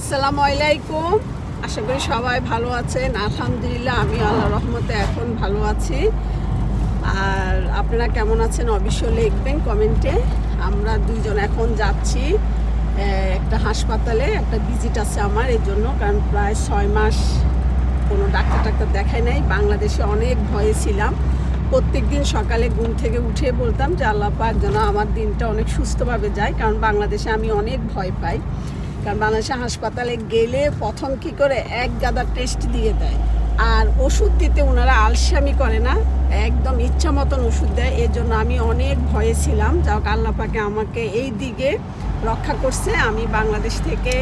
আসসালামু আলাইকুম। আশা করি সবাই ভালো আছেন। আলহামদুলিল্লাহ, আমি আল্লাহ রহমতে এখন ভালো আছি। আর আপনারা কেমন আছেন অবশ্যই লিখবেন কমেন্টে। আমরা দুইজন এখন যাচ্ছি একটা হাসপাতালে, একটা ভিজিট আছে আমার এই জন্য, কারণ প্রায় ছয় মাস কোনো ডাক্তার টাক্তার দেখায় নাই। বাংলাদেশে অনেক ভয়ে ছিলাম। প্রত্যেক দিন সকালে ঘুম থেকে উঠে বলতাম যে, আল্লাহ যেন আমার দিনটা অনেক সুস্থভাবে যায়। কারণ বাংলাদেশে আমি অনেক ভয় পাই। কারণ বাংলাদেশে হাসপাতালে গেলে প্রথম কি করে এক গাদা টেস্ট দিয়ে দেয়। আর ওষুধ দিতে ওনারা আলসামি করে না, একদম ইচ্ছা মতন ওষুধ দেয়। এর জন্য আমি অনেক ভয়ে ছিলাম। যাক আল্লাহ পাকে আমাকে এই দিকে রক্ষা করছে। আমি বাংলাদেশ থেকে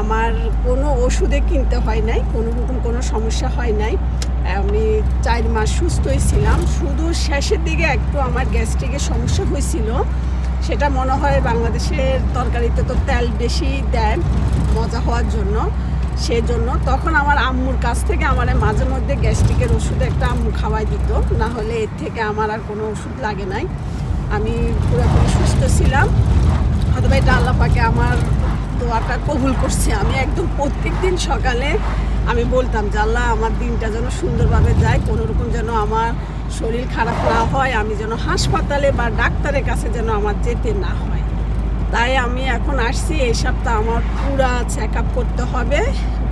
আমার কোনো ওষুধে কিনতে হয় নাই, কোনো রকম কোনো সমস্যা হয় নাই। আমি চার মাস সুস্থই ছিলাম। শুধু শেষের দিকে একটু আমার গ্যাস্ট্রিকের সমস্যা হয়েছিল। সেটা মনে হয় বাংলাদেশের তরকারিতে তো তেল বেশি দেয় মজা হওয়ার জন্য সেই জন্য তখন আমার আম্মুর কাছ থেকে আমার মাঝে মধ্যে গ্যাস্ট্রিকের ওষুধ একটা আম্মু খাওয়াই দিত, না হলে এর থেকে আমার আর কোনো ওষুধ লাগে নাই। আমি পুরোপুরি সুস্থ ছিলাম হয়তো এটা আল্লাহ পাকে আমার দোয়াটা কবুল করছে। আমি একদম প্রত্যেক দিন সকালে আমি বলতাম আল্লাহ, আমার দিনটা যেন সুন্দরভাবে যায় কোনো রকম যেন আমার শরীর খারাপ না হয়, আমি যেন হাসপাতালে বা ডাক্তারের কাছে যেন আমার যেতে না হয়। তাই আমি এখন আসছি, এই সপ্তাহ আমার পুরা চেক আপ করতে হবে।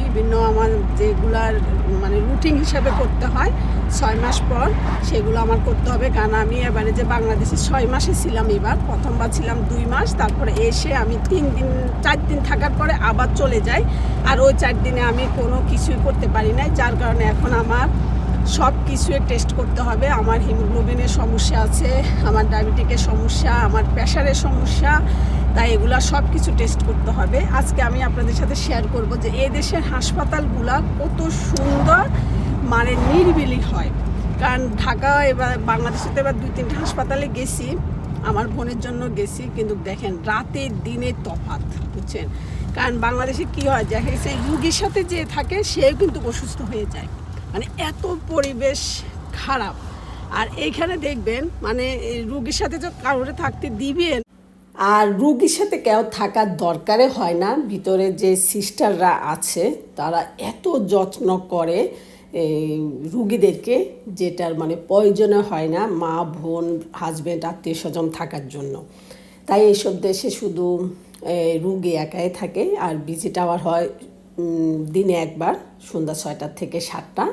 বিভিন্ন আমার যেগুলার মানে রুটিন হিসাবে করতে হয়, ছয় মাস পর সেগুলো আমার করতে হবে। কারণ আমি এবারে যে বাংলাদেশে ছয় মাসে ছিলাম এবার, প্রথমবার ছিলাম দুই মাস, তারপরে এসে আমি তিন দিন, চার দিন থাকার পরে আবার চলে যাই। আর ওই চার দিনে আমি কোনো কিছুই করতে পারি নাই, যার কারণে এখন আমার সব কিছুই টেস্ট করতে হবে। আমার হিমোগ্লোবিনের সমস্যা আছে, আমার ডায়াবেটিকের সমস্যা, আমার প্রেশারের সমস্যা, তাই এগুলো সব কিছু টেস্ট করতে হবে। আজকে আমি আপনাদের সাথে শেয়ার করব যে এই দেশের হাসপাতালগুলা কত সুন্দর মানে নির্বিলি হয়। কারণ ঢাকা এবার বাংলাদেশে তো এবার দুই তিনটে হাসপাতালে গেছি, আমার বোনের জন্য গেছি, কিন্তু দেখেন রাতের দিনে তফাৎ, বুঝছেন? কারণ বাংলাদেশে কি হয়, দেখা গেছে রুগীর সাথে যে থাকে, সেও কিন্তু অসুস্থ হয়ে যায়। মানে এত পরিবেশ খারাপ। আর এইখানে দেখবেন মানে রুগীর সাথে তো কারোরে থাকতে দিবেন, আর রুগীর সাথে কেউ থাকার দরকারে হয় না। ভিতরে যে সিস্টাররা আছে, তারা এত যত্ন করে রুগীদেরকে, যেটার মানে প্রয়োজনে হয় না মা, বোন হাজব্যান্ড আত্মীয় স্বজন থাকার জন্য। তাই এইসব দেশে শুধু রুগী একাই থাকে, আর ভিজিট আওয়ার হয় দিনে একবার সন্ধ্যা ছয়টার থেকে সাতটা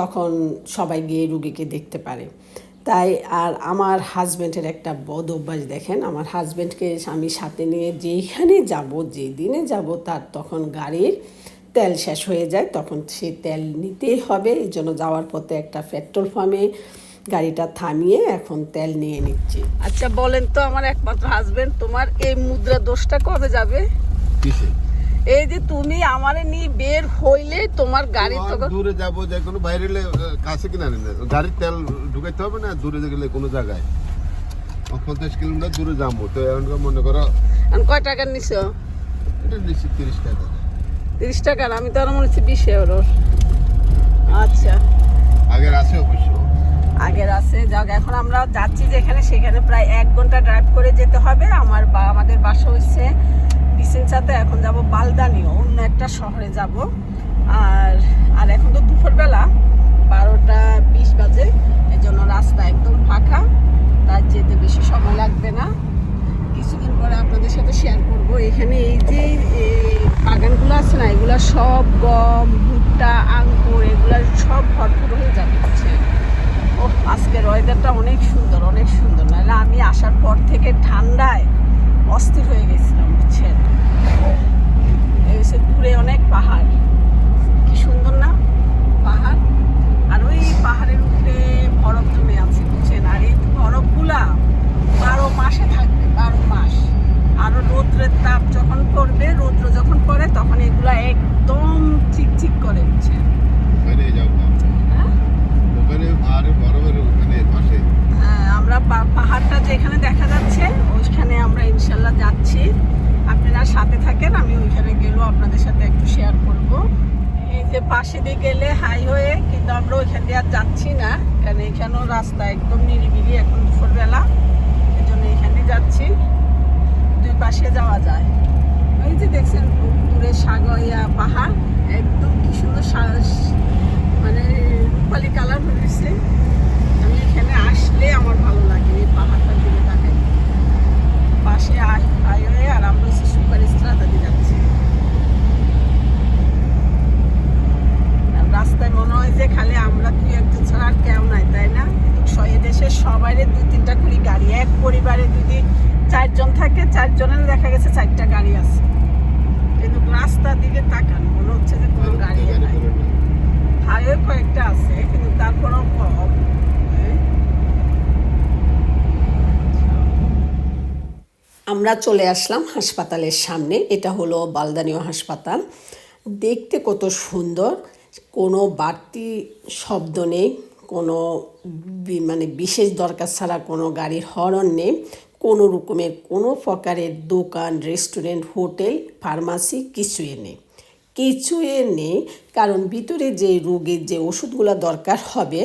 তখন সবাই গিয়ে রুগীকে দেখতে পারে। তাই আর আমার হাজব্যান্ডের একটা বদ অভ্যাস দেখেন আমার হাজব্যান্ডকে আমি সাথে নিয়ে যেইখানে যাব যেদিনে যাব তার তখন গাড়ির তেল শেষ হয়ে যায় তখন সে তেল নিতেই হবে। এই জন্য যাওয়ার পথে একটা পেট্রোল পাম্পে গাড়িটা থামিয়ে এখন তেল নিয়ে নিচ্ছি। আচ্ছা বলেন তো আমার একমাত্র হাজব্যান্ড তোমার এই মুদ্রা দোষটা কবে যাবে? এই যে তুমি আমারে নিয়ে বের হইলে তোমার গাড়ি তো দূরে যাব যে কোনো বাইরে কাছে কিনা গাড়ির তেল ঢুকাইতে হবে না দূরে গেলে কোনো জায়গায়। পঞ্চাশ কিলোমিটার দূরে যাব। তো এখন মনে করো আর কয় টাকা নিছো? এটা নিচ্ছি তিরিশ টাকা। তিরিশ টাকার আমি তো আরও মনে হচ্ছে বিশ এর আচ্ছা। আগের আছে অবশ্য। আগের আছে। যাক এখন আমরা যাচ্ছি যেখানে সেখানে প্রায় এক ঘণ্টা ড্রাইভ করে যেতে হবে। আমার বা আমাদের বাসা হচ্ছে বিসেনচাতে এখন যাব বালদানিও, অন্য একটা শহরে যাব। আর আর এখন তো দুপুরবেলা, বারোটা বিশ বাজে এই জন্য রাস্তা একদম ফাঁকা, তার যেতে বেশি সময় লাগবে না। কিছুদিন পরে আপনাদের সাথে শেয়ার করব। এখানে এই যে বাগানগুলো আছে না, এগুলো সব গম, ভুট্টা আঙ্কুর এগুলো সব ভরপুর হয়ে বুঝছেন? ও আজকের ওয়েদারটা অনেক সুন্দর অনেক সুন্দর। নাহলে আমি আসার পর থেকে ঠান্ডায় অস্থির হয়ে গেছিলাম, বুঝছেন? দূরে অনেক পাহাড়। কি সুন্দর না? পাহাড়? আর ওই পাহাড়ের উপরে বরফ জমে আছে, বুঝছেন? আর এই বরফগুলা বারো মাসে থাকবে বারো মাস আরও রৌদ্রের তাপ যখন পড়বে রৌদ্র যখন পড়ে তখন এগুলা একদম চিকচিক করে বুঝছেন ওখানে যাব হ্যাঁ ওখানে আর বরফের ওখানে পাশে হ্যাঁ, আমরা পা- পাহাড়টা যেখানে দেখা যাচ্ছে ওইখানে আমরা ইনশাল্লাহ যাচ্ছি আপনারা সাথে থাকেন আমি ওইখানে গেলেও আপনাদের সাথে একটু শেয়ার করব এই যে পাশে দিয়ে গেলে হাইওয়ে কিন্তু আমরা ওইখান দিয়ে আর যাচ্ছি না। কারণ এখানেও রাস্তা একদম নিরিবিলি এখন দুপুরবেলা। এই জন্য এখানে যাচ্ছি। দুই পাশে যাওয়া যায়। ওই যে দেখছেন, দূরে সাগর ইয়া পাহাড়। একদম কি সুন্দর সা- মানে রূপালি কালার হয়েছে আমি এখানে আসলে আমার ভালো লাগে এই পাহাড়টার দিকে তাকাই পাশে হাইওয়ে আর আমরা হচ্ছে সুপার স্ট্রাতা দিয়ে যাচ্ছি আর রাস্তায় মনে হয় যে খালি আমরা তুই একজন ছাড়া আর কেউ নাই তাই না কিন্তু স- সবাইরে দুই তিনটা করে গাড়ি এক পরিবারে যদি চারজন থাকে চারজনের দেখা গেছে চারটা গাড়ি আছে। কিন্তু রাস্তার দিকে তাকান মনে হচ্ছে যে কোনো গাড়ি নাই। হাইওয়ে কয়েকটা আছে কিন্তু তারপরেও কম। আমরা চলে আসলাম হাসপাতালের সামনে এটা হলো বালদানীয় হাসপাতাল। দেখতে কত সুন্দর কোনো বাড়তি শব্দ নেই। কোনো মানে বিশেষ দরকার ছাড়া কোনো গাড়ির হরন নেই। কোনো রকমের কোনো প্রকারের দোকান, রেস্টুরেন্ট, হোটেল, ফার্মাসি কিছুই নেই। কিছুই নেই, কারণ ভিতরে যে রোগীর যে ওষুধগুলো দরকার হবে,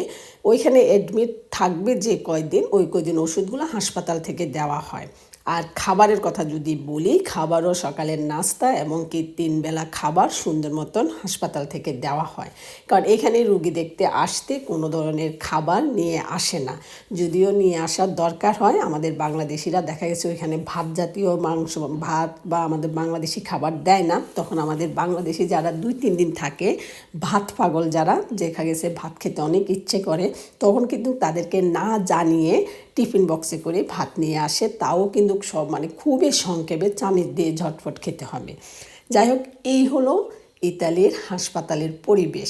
ওইখানে অ্যাডমিট থাকবে যে কয়দিন, ওই কয়দিন ওষুধগুলো হাসপাতাল থেকে দেওয়া হয়। আর খাবারের কথা যদি বলি, খাবারও সকালের নাস্তা এবং কি তিন বেলা খাবার সুন্দর মতন হাসপাতাল থেকে দেওয়া হয়। কারণ এখানে রুগী দেখতে আসতে কোনো ধরনের খাবার নিয়ে আসে না। যদিও নিয়ে আসার দরকার হয়, আমাদের বাংলাদেশিরা দেখা গেছে ওইখানে ভাত জাতীয় মাংস, ভাত বা আমাদের বাংলাদেশি খাবার দেয় না। তখন আমাদের বাংলাদেশি যারা দুই, তিন দিন থাকে, ভাত পাগল যারা, দেখা গেছে ভাত খেতে অনেক ইচ্ছে করে, তখন কিন্তু তাদেরকে না জানিয়ে টিফিন বক্সে করে ভাত নিয়ে আসে। তাও কিন্তু সব মানে খুবই সংক্ষেপে চামিচ দিয়ে ঝটফট খেতে হবে। যাই হোক এই হলো ইতালির হাসপাতালের পরিবেশ।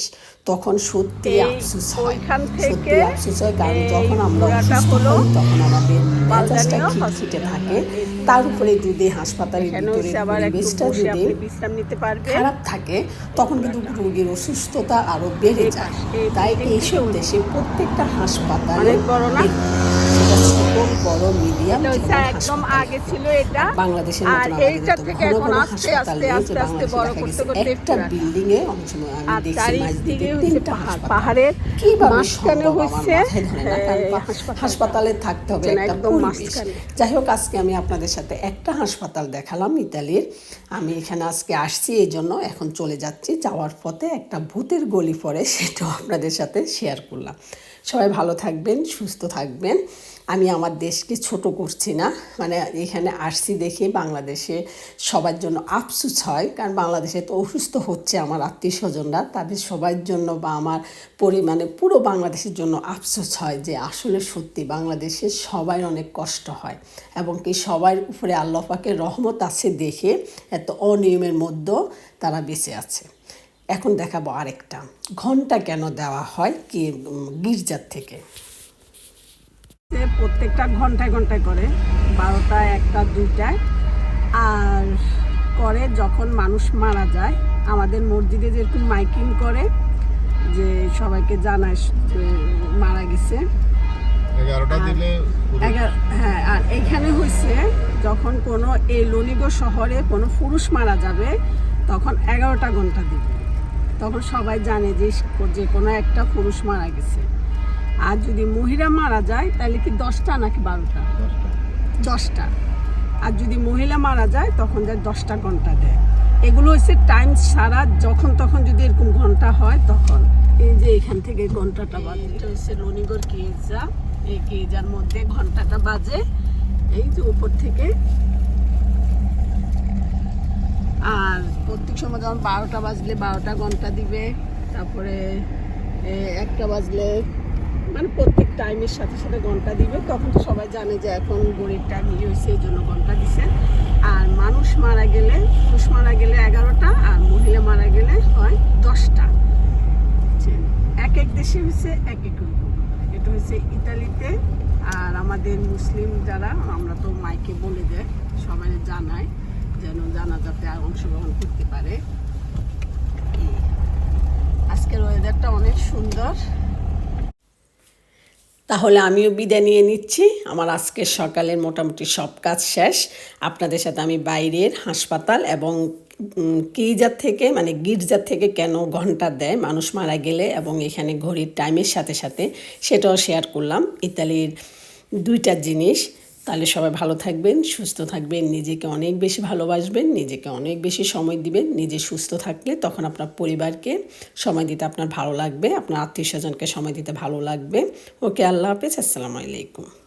তখন সত্যি আফসোস হয়। সত্যি থেকে আফসোস হয়। কারণ যখন আমরা অসুস্থ হই তখন আমাদের মেজাজটা খিটখিটে থাকে। তার উপরে যদি হাসপাতালের ভিতরে পরিবেশটা যদি খারাপ থাকে তখন কিন্তু রোগীর অসুস্থতা আরও বেড়ে যায়। তাই এইসব দেশে প্রত্যেকটা হাসপাতালে অনেক বড় না? বড় মিডিয়াম একদম আগে ছিল এটা। বাংলাদেশের আর এইটা থেকে এখন আস্তে আস্তে আস্তে আস্তে বড় করতে করতে একটা। বিল্ডিং এ অনেক সময় আমি দেখছি তিনটা পাহাড়ের কি মাঝখানে হচ্ছে হাসপাতালটা। হাসপাতালে থাকতে হবে একদম যাই হোক আজকে আমি আপনাদের সাথে একটা হাসপাতাল দেখালাম ইতালির। আমি এখানে আজকে আসছি এই জন্য এখন চলে যাচ্ছি যাওয়ার পথে একটা ভূতের গলি পড়ে সেটাও আপনাদের সাথে শেয়ার করলাম। সবাই ভালো থাকবেন, সুস্থ থাকবেন। আমি আমার দেশকে ছোট করছি না। মানে এখানে আসছি দেখে বাংলাদেশে সবার জন্য আফসুস হয়। কারণ বাংলাদেশে তো অসুস্থ হচ্ছে আমার আত্মীয় স্বজনরা। তাদের সবার জন্য বা আমার পরিমাণে পুরো বাংলাদেশের জন্য আফসোস হয় যে আসলে সত্যি বাংলাদেশে সবার অনেক কষ্ট হয়। এবং কি সবার উপরে আল্লাহ পাকের রহমত আছে দেখে এত অনিয়মের মধ্যেও তারা বেঁচে আছে। এখন দেখাবো আরেকটা। ঘণ্টা কেন দেওয়া হয় কি গির্জার থেকে? যে প্রত্যেকটা ঘন্টায় ঘন্টায় করে বারোটা একটা দুইটায়। আর করে যখন মানুষ মারা যায় আমাদের মসজিদে যেরকম মাইকিং করে যে সবাইকে জানায় যে মারা গেছে। হ্যাঁ আর এইখানে হয়েছে যখন কোনো এই লনিগো শহরে কোনো পুরুষ মারা যাবে তখন এগারোটা ঘণ্টা দিবে। তখন সবাই জানে যে যে কোনো একটা পুরুষ মারা গেছে। আর যদি মহিলা মারা যায় তাহলে কি দশটা নাকি বারোটা? দশটা। আর যদি মহিলা মারা যায় তখন যায় দশটা ঘণ্টা দেয়। এগুলো হচ্ছে টাইম সারা যখন তখন যদি এরকম ঘণ্টা হয় তখন। এই যে এখান থেকে ঘন্টাটা বাজে। এটা হচ্ছে রনিগর কেজা। এই কেজার মধ্যে ঘন্টাটা বাজে। এই যে উপর থেকে আর প্রত্যেক সময় যখন বারোটা বাজলে বারোটা ঘণ্টা দিবে, তারপরে একটা বাজলে মানে প্রত্যেক টাইমের সাথে সাথে ঘণ্টা দিবে। তখন তো সবাই জানে যে এখন গরিব টাইম ইয়ে হয়েছে, এই জন্য ঘণ্টা দিছে। আর মানুষ মারা গেলে, পুরুষ মারা গেলে এগারোটা, আর মহিলা মারা গেলে হয় দশটা? এক এক দেশে হচ্ছে এক এক রকম। এটা হচ্ছে ইতালিতে, আর আমাদের মুসলিম যারা, আমরা তো মাইকে বলে দেয়, সবাই জানায়। যেন জানা যাতে অংশগ্রহণ করতে পারে। আজকের ওয়েদারটা অনেক সুন্দর। তাহলে আমিও বিদায় নিয়ে নিচ্ছি। আমার আজকের সকালের মোটামুটি সব কাজ শেষ। আপনাদের সাথে আমি বাইরের হাসপাতাল এবং গির্জার থেকে মানে গির্জার থেকে কেন ঘণ্টা দেয়, মানুষ মারা গেলে এবং এখানে ঘড়ির টাইমের সাথে সাথে সেটাও শেয়ার করলাম। ইতালির দুইটা জিনিস তাহলে সবাই ভালো থাকবেন, সুস্থ থাকবেন, নিজেকে অনেক বেশি ভালোবাসবেন, নিজেকে অনেক বেশি সময় দিবেন, নিজে সুস্থ থাকলে তখন আপনার পরিবারকে সময় দিতে আপনার ভালো লাগবে, আপনার আত্মীয় স্বজনকে সময় দিতে ভালো লাগবে। ওকে, আল্লাহ হাফেজ, আসসালামু আলাইকুম।